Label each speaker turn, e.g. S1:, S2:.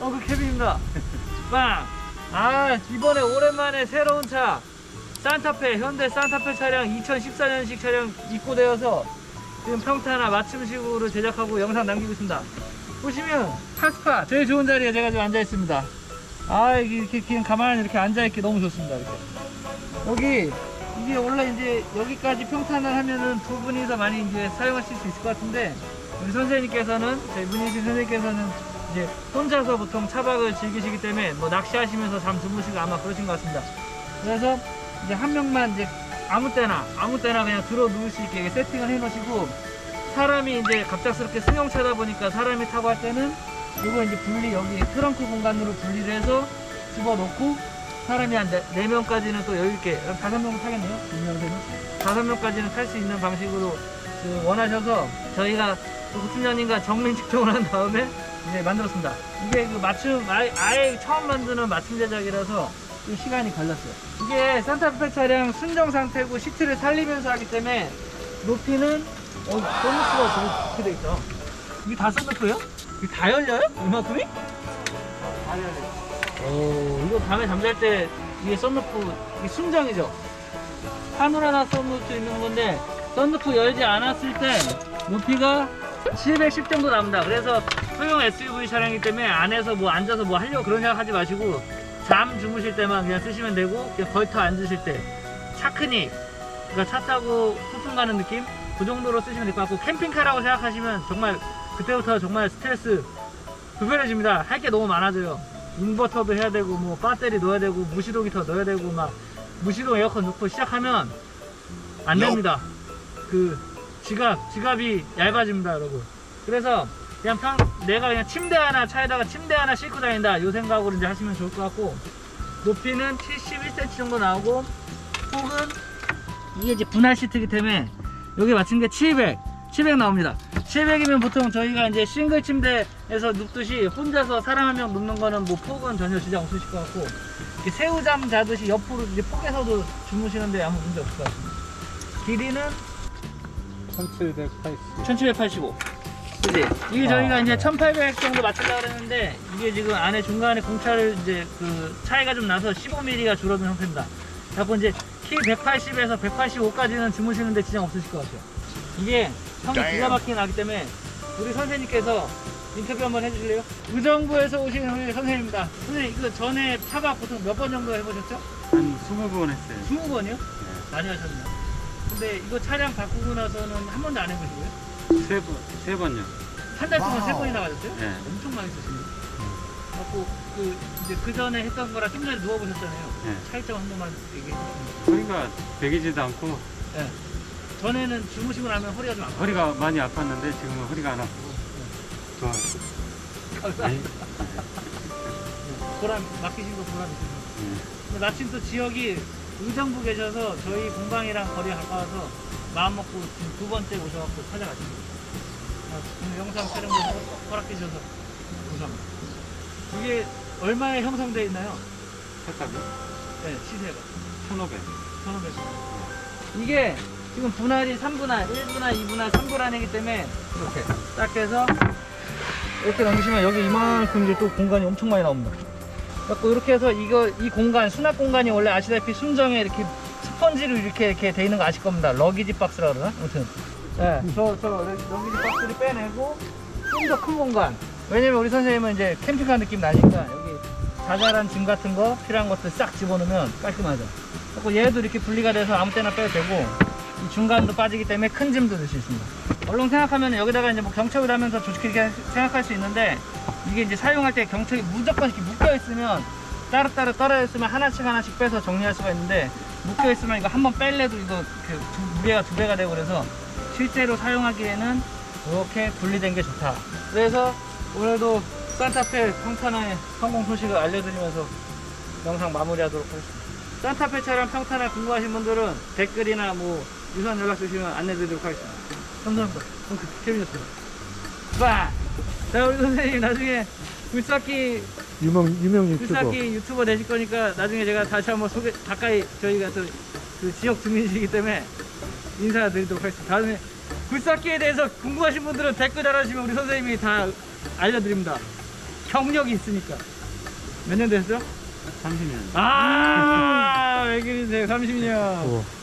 S1: 어, 그 케빈입니다. 빵! 아, 이번에 오랜만에 새로운 차, 산타페, 현대 산타페 차량 2014년식 차량 입고되어서 지금 평타나 맞춤식으로 제작하고 영상 남기고 있습니다. 보시면 카스파 제일 좋은 자리에 제가 지금 앉아 있습니다. 아, 이렇게 그냥 가만히 이렇게 앉아 있기 너무 좋습니다. 이렇게. 여기 이게 원래 이제 여기까지 평탄을 하면은 두 분이서 많이 이제 사용하실 수 있을 것 같은데 우리 선생님께서는 저희 문희신 선생님께서는 이제 혼자서 보통 차박을 즐기시기 때문에 뭐 낚시하시면서 잠 주무시고 아마 그러신 것 같습니다. 그래서 이제 한 명만 이제 아무 때나 아무 때나 그냥 들어 누울 수 있게 세팅을 해 놓으시고 사람이 이제 갑작스럽게 승용차다 보니까 사람이 타고 할 때는 이거 이제 분리 여기 트렁크 공간으로 분리를 해서 집어넣고 사람이 한네 명까지는 또 여유있게 다섯 명 타겠네요 이명세는 다섯 명까지는 탈 수 있는 방식으로 그 원하셔서 저희가 그 구팀장님과 정면 측정을 한 다음에 이제 만들었습니다 이게 그 맞춤 아예, 아예 처음 만드는 맞춤 제작이라서 좀 시간이 걸렸어요 이게 산타페 차량 순정 상태고 시트를 살리면서 하기 때문에 높이는 어, 썬루프가 저렇게 돼 있죠 이게 다 썬루프예요? 이게 다 열려요? 이만큼이? 다 열려요 오, 이거 밤에 잠잘 때 이게 썬루프 이게 순정이죠. 파노라나 썬루프 있는 건데 썬루프 열지 않았을 때 높이가 710 정도 나옵니다. 그래서 소형 SUV 차량이기 때문에 안에서 뭐 앉아서 뭐 하려고 그런 생각 하지 마시고 잠 주무실 때만 그냥 쓰시면 되고 그냥 걸터 앉으실 때 차크닉 그러니까 차 타고 소풍 가는 느낌 그 정도로 쓰시면 될 것 같고 캠핑카라고 생각하시면 정말 그때부터 정말 스트레스 불편해집니다. 할 게 너무 많아져요. 인버터도 해야 되고 뭐 배터리 넣어야 되고 무시동이 더 넣어야 되고 막 무시동 에어컨 넣고 시작하면 안 됩니다. 그 지갑 지갑이 얇아집니다, 여러분. 그래서 그냥 평 내가 그냥 침대 하나 차에다가 침대 하나 싣고 다닌다 이 생각으로 이제 하시면 좋을 것 같고 높이는 71cm 정도 나오고 폭은 이게 이제 분할 시트이기 때문에 여기 맞춘 게 700, 700 나옵니다. 700이면 보통 저희가 이제 싱글 침대에서 눕듯이 혼자서 사람 한 명 눕는 거는 뭐 폭은 전혀 지장 없으실 것 같고 새우잠 자듯이 옆으로 이제 폭에서도 주무시는데 아무 문제 없을 것 같습니다. 길이는
S2: 1780.
S1: 1785. 그지? 이게 저희가 이제 1800 정도 맞추려고 그랬는데 이게 지금 안에 중간에 공차를 이제 그 차이가 좀 나서 15mm가 줄어든 상태입니다. 자꾸 이제 키 180에서 185까지는 주무시는데 지장 없으실 것 같아요. 이게 형이 기가 막히게 나기 때문에 우리 선생님께서 인터뷰 한번 해주실래요? 의정부에서 오신 우리 선생님입니다. 선생님 그 전에 차박 보통 몇 번 정도 해보셨죠?
S2: 한 20번 했어요.
S1: 20번이요?
S2: 네.
S1: 많이 하셨네요. 근데 이거 차량 바꾸고 나서는 한 번도 안 해보시고요?
S2: 세 번, 세 번요.
S1: 한 달 동안 세 번이나 가셨어요?
S2: 네.
S1: 엄청 많이 쓰시네요. 갖고 그 이제 그 전에 했던 거랑 좀 전에 누워 보셨잖아요.
S2: 네.
S1: 차이점 한 번만 얘기해 주시면.
S2: 허리가 베기지도 않고
S1: 네. 전에는 주무시고 나면 허리가 좀 아파요.
S2: 허리가 많이 아팠는데 지금은 허리가 안 아프고 좋아요. 네.
S1: 보람 맡기신 거 보람 있으시죠.
S2: 네.
S1: 근데 마침 또 지역이 의정부 계셔서 저희 공방이랑 거리가 가까워서 마음 먹고 지금 두 번째 오셔갖고 찾아가십니다. 아, 오늘 영상 촬영도 허- 허락해 주셔서 감사합니다. 이게 얼마에 형성되어 있나요?
S2: 색깔이
S1: 네, 시세가.
S2: 1,500.
S1: 1500. 이게 지금 분할이 3분할, 1분할, 2분할, 3분할이기 때문에 이렇게 딱 해서 이렇게 넘기시면 여기 이만큼 이제 또 공간이 엄청 많이 나옵니다. 그래서 이렇게 해서 이거 이 공간 수납 공간이 원래 아시다시피 순정에 이렇게 스펀지로 이렇게 이렇게 돼 있는 거 아실 겁니다. 러기지 박스라 그러나? 아무튼 네, 저, 저 러기지 박스를 빼내고 좀 더 큰 공간. 왜냐면 우리 선생님은 이제 캠핑카 느낌 나니까 여기 자잘한 짐 같은 거 필요한 것들 싹 집어넣으면 깔끔하죠. 그리고 얘도 이렇게 분리가 돼서 아무 때나 빼도 되고 이 중간도 빠지기 때문에 큰 짐도 넣을 수 있습니다. 얼른 생각하면 여기다가 이제 뭐 경첩을 하면서 조직하게 생각할 수 있는데 이게 이제 사용할 때 경첩이 무조건 이렇게 묶여 있으면 따로따로 떨어져 있으면 하나씩 하나씩 빼서 정리할 수가 있는데 묶여 있으면 이거 한번 뺄래도 이거 그 두- 무게가 두 배가 되고 그래서 실제로 사용하기에는 이렇게 분리된 게 좋다. 그래서 오늘도 산타페 평탄화의 성공 소식을 알려드리면서 영상 마무리하도록 하겠습니다. 산타페 차량 평탄화 궁금하신 분들은 댓글이나 뭐 유선 연락 주시면 안내드리도록 하겠습니다. 감사합니다. 어, 그, 케빈이었습니다. 빠! 자, 우리 선생님 나중에 불삭기,
S3: 유명 유명 유튜버
S1: 불삭기 유튜버 되실 거니까 나중에 제가 다시 한번 소개, 가까이 저희가 또 그 지역 주민이시기 때문에 인사드리도록 하겠습니다. 다음에 불삭기에 대해서 궁금하신 분들은 댓글 달아주시면 우리 선생님이 다 알려드립니다. 경력이 있으니까. 몇 년 됐어?
S2: 30년.
S1: 아, 왜 그러세요? 30년.